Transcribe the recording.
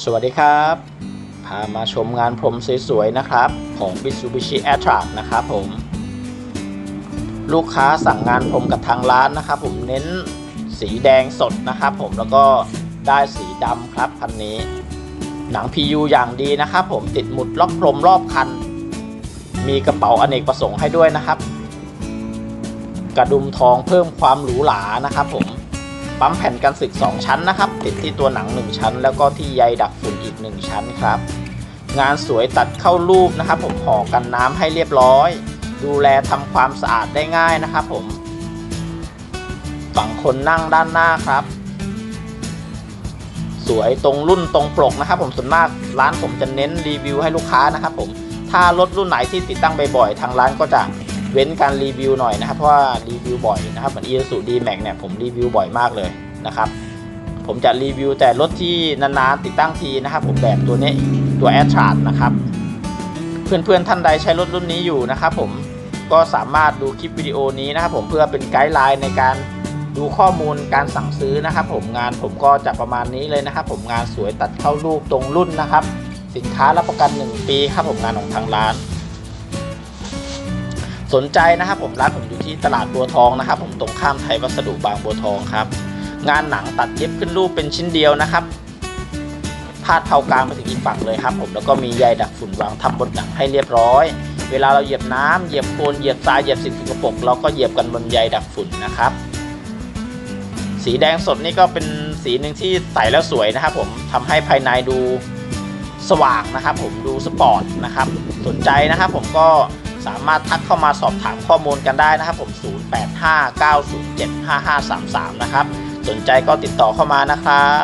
สวัสดีครับ พามาชมงานพรมสวยๆนะครับ ของ Mitsubishi a t r a c นะครับผม ลูกค้าสั่งงานพรมกับทางร้านนะครับผมเน้นสีแดงสดนะครับผมแล้วก็ได้สีดำครับคันนี้ หนัง PU อย่างดีนะครับผมติดหมุดล็อกพรมรอบคัน มีกระเป๋าอเนกประสงค์ให้ด้วยนะครับ กระดุมทองเพิ่มความหรูหรานะครับผม ปั๊มแผ่นกันสึก 2 ชั้นนะครับ ติดที่ตัวหนัง 1 ชั้น แล้วก็ที่ใยดักฝุ่นอีก 1 ชั้นครับ งานสวยตัดเข้ารูปนะครับ ผมห่อกันน้ำให้เรียบร้อย ดูแลทำความสะอาดได้ง่ายนะครับ ผม ฝั่งคนนั่งด้านหน้าครับ สวยตรงรุ่นตรงปกนะครับ ผมส่วนมากร้านผมจะเน้นรีวิวให้ลูกค้านะครับ ผมถ้ารถรุ่นไหนที่ติดตั้งบ่อยๆทางร้านก็จะ เว้นการรีวิวหน่อยนะครับ เพราะว่ารีวิวบ่อยนะครับเหมือน Isuzu D-Max เนี่ยผมรีวิวบ่อยมากเลยนะครับ ผมจะรีวิวแต่รถที่นานๆติดตั้งทีนะครับ ผมแบบตัวนี้ตัว a t r a นะครับ เพื่อนๆท่านใดใช้รถรุ่นนี้อยู่นะครับผมก็สามารถดูคลิปวิดีโอนี้นะครับผมเพื่อเป็นไกด์ไลน์ในการดูข้อมูลการสั่งซื้อนะครับ ผมงานผมก็จะประมาณนี้เลยนะครับ ผมงานสวยตัดเข้ารูปตรงรุ่นนะครับ สินค้ารับประกัน 1 ปีครับผมงานของทางร้าน สนใจนะครับผมร้านผมอยู่ที่ตลาดบัวทองนะครับ ผมตรงข้ามไทยวัสดุบางบัวทองครับ งานหนังตัดเย็บขึ้นรูปเป็นชิ้นเดียวนะครับพาดเผากลางไปถึงอีกฝั่งเลยครับผมแล้วก็มีใยดักฝุ่นวางทับบนหนังให้เรียบร้อย เวลาเราเหยียบน้ำเหยียบโคลนเหยียบทรายเหยียบสิ่งสกปรกเราก็เหยียบกันบนใยดักฝุ่นนะครับ สีแดงสดนี่ก็เป็นสีหนึ่งที่ใส่แล้วสวยนะครับ ผมทำให้ภายในดูสว่างนะครับ ผมดูสปอร์ตนะครับ สนใจนะครับ ผมก็ สามารถทักเข้ามาสอบถามข้อมูลกันได้นะครับผม 0859075533 นะครับ สนใจก็ติดต่อเข้ามานะครับ